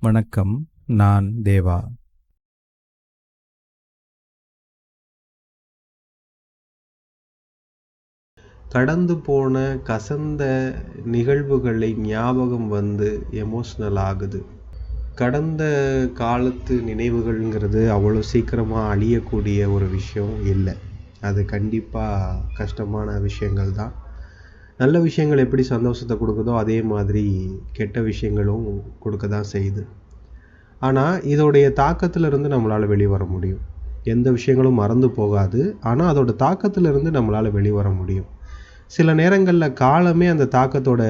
வணக்கம் நான் தேவா. கடந்து போன கசந்த நிகழ்வுகளை ஞாபகம் வந்து எமோஷ்னல் ஆகுது. கடந்த காலத்து நினைவுகள்ங்கிறது அவ்வளோ சீக்கிரமாக அழியக்கூடிய ஒரு விஷயம் இல்லை. அது கண்டிப்பாக கஷ்டமான விஷயங்கள் தான் நல்ல விஷயங்கள் எப்படி சந்தோஷத்தை கொடுக்குதோ அதே மாதிரி கெட்ட விஷயங்களும் கொடுக்க தான் செய்யுது. ஆனால் இதோடைய தாக்கத்திலிருந்து நம்மளால் வெளிவர முடியும். எந்த விஷயங்களும் மறந்து போகாது. ஆனால் அதோட தாக்கத்திலிருந்து நம்மளால் வெளிவர முடியும். சில நேரங்களில் காலமே அந்த தாக்கத்தோட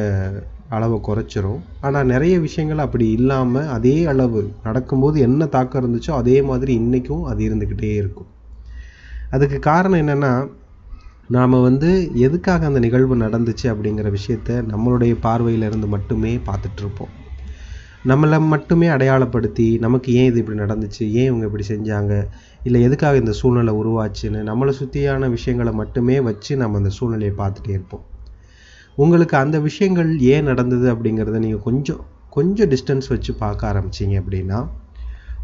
அளவை குறைச்சிரும். ஆனால் நிறைய விஷயங்கள் அப்படி இல்லாமல் அதே அளவு நடக்கும்போது என்ன தாக்கம் இருந்துச்சோ அதே மாதிரி இன்றைக்கும் அது இருந்துக்கிட்டே இருக்கும். அதுக்கு காரணம் என்னென்னா நாம் வந்து எதுக்காக அந்த நிகழ்வு நடந்துச்சு அப்படிங்கிற விஷயத்த நம்மளுடைய பார்வையிலிருந்து மட்டுமே பார்த்துட்ருப்போம். நம்மளை மட்டுமே அடையாளப்படுத்தி நமக்கு ஏன் இது இப்படி நடந்துச்சு? ஏன் இவங்க இப்படி செஞ்சாங்க? இல்லை எதுக்காக இந்த சூழ்நிலை உருவாச்சுன்னு நம்மளை சுற்றியான விஷயங்களை மட்டுமே வச்சு நம்ம அந்த சூழ்நிலையை பார்த்துட்டே இருப்போம். உங்களுக்கு அந்த விஷயங்கள் ஏன் நடந்தது அப்படிங்கிறத நீங்கள் கொஞ்சம் கொஞ்சம் டிஸ்டன்ஸ் வச்சு பார்க்க ஆரம்பிச்சிங்க அப்படின்னா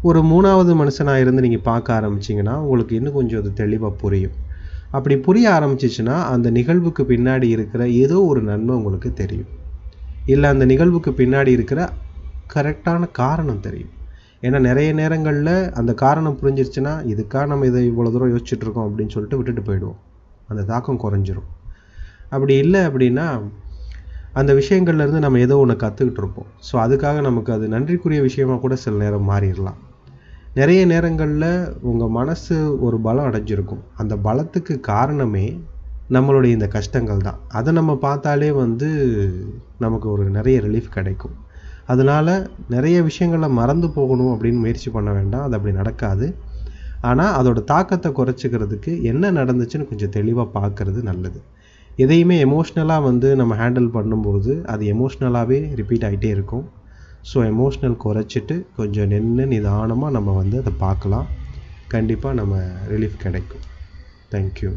ஒரு மூணாவது மனுஷனாக இருந்து நீங்கள் பார்க்க ஆரம்பிச்சிங்கன்னா உங்களுக்கு இன்னும் கொஞ்சம் அது தெளிவாக புரியும். அப்படி புரிய ஆரம்பிச்சிச்சுன்னா அந்த நிகழ்வுக்கு பின்னாடி இருக்கிற ஏதோ ஒரு நன்மை உங்களுக்கு தெரியும். இல்லை அந்த நிகழ்வுக்கு பின்னாடி இருக்கிற கரெக்டான காரணம் தெரியும். ஏன்னா நிறைய நேரங்களில் அந்த காரணம் புரிஞ்சிருச்சுன்னா இதுக்காக நம்ம இதை இவ்வளோ தூரம் யோசிச்சுட்ருக்கோம் அப்படின்னு சொல்லிட்டு விட்டுட்டு போயிடுவோம். அந்த தாக்கம் குறைஞ்சிரும். அப்படி இல்லை அப்படின்னா அந்த விஷயங்கள்லேருந்து நம்ம ஏதோ ஒன்று கற்றுக்கிட்டு இருப்போம். ஸோ அதுக்காக நமக்கு அது நன்றிக்குரிய விஷயமாக கூட சில நேரம் மாறிடலாம். நிறைய நேரங்களில் உங்கள் மனசு ஒரு பலம் அடைஞ்சிருக்கும். அந்த பலத்துக்கு காரணமே நம்மளுடைய இந்த கஷ்டங்கள் தான். அதை நம்ம பார்த்தாலே வந்து நமக்கு ஒரு நிறைய ரிலீஃப் கிடைக்கும். அதனால் நிறைய விஷயங்களை மறந்து போகணும் அப்படின்னு முயற்சி பண்ண வேண்டாம். அது அப்படி நடக்காது. ஆனால் அதோட தாக்கத்தை குறைச்சிக்கிறதுக்கு என்ன நடந்துச்சுன்னு கொஞ்சம் தெளிவாக பார்க்குறது நல்லது. எதையுமே எமோஷ்னலாக வந்து நம்ம ஹேண்டில் பண்ணும்போது அது எமோஷ்னலாகவே ரிப்பீட் ஆகிட்டே இருக்கும். ஸோ எமோஷ்னல் குறைச்சிட்டு கொஞ்சம் நின்று நிதானமாக நம்ம வந்து அதை பார்க்கலாம். கண்டிப்பாக நம்ம ரிலீஃப் கிடைக்கும். தேங்க்யூ